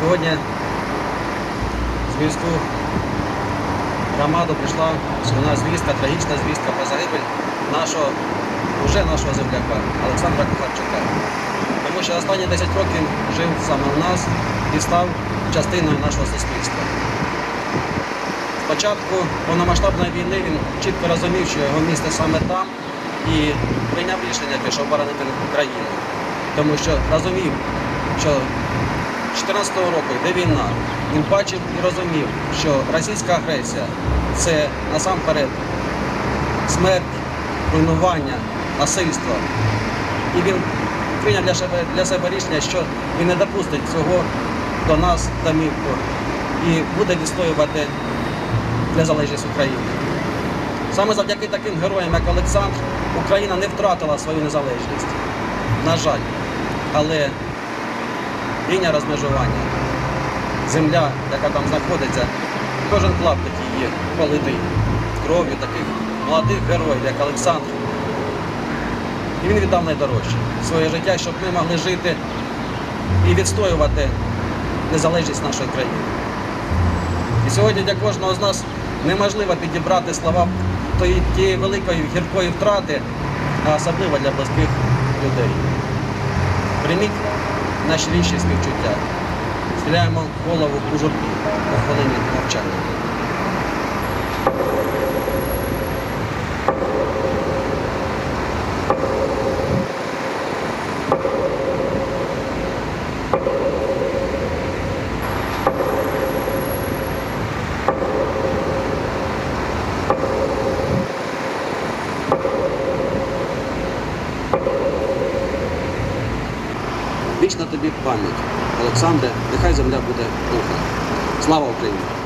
Сьогодні з міську громаду прийшла сумна звістка, трагічна звістка про загибель нашого, вже нашого земляка Олександра Кухарчука. Тому що останні 10 років жив саме у нас і став частиною нашого суспільства. Спочатку повномасштабної війни він чітко розумів, що його місце саме там і прийняв рішення, пішов боронити Україну. Тому що розумів, що 2014 року йде війна. Він бачив і розумів, що російська агресія це насамперед смерть, руйнування, насильство. І він прийняв для себе, для себе рішення, що він не допустить цього до нас домівку і буде відстоювати незалежність України. Саме завдяки таким героям, як Олександр, Україна не втратила свою незалежність. На жаль, але лінія розмежування, земля, яка там знаходиться, кожен клаптик її политий кров'ю таких молодих героїв, як Олександр. І він віддав найдорожче своє життя, щоб ми могли жити і відстоювати незалежність нашої країни. І сьогодні для кожного з нас неможливо підібрати слова тієї великої гіркої втрати, а особливо для близьких людей. Прийміть найщиріші співчуття. Стріляємо голову у журбі у хвилині мовчання. Вічна тобі пам'ять, Олександре, нехай земля буде духа. Слава Україні!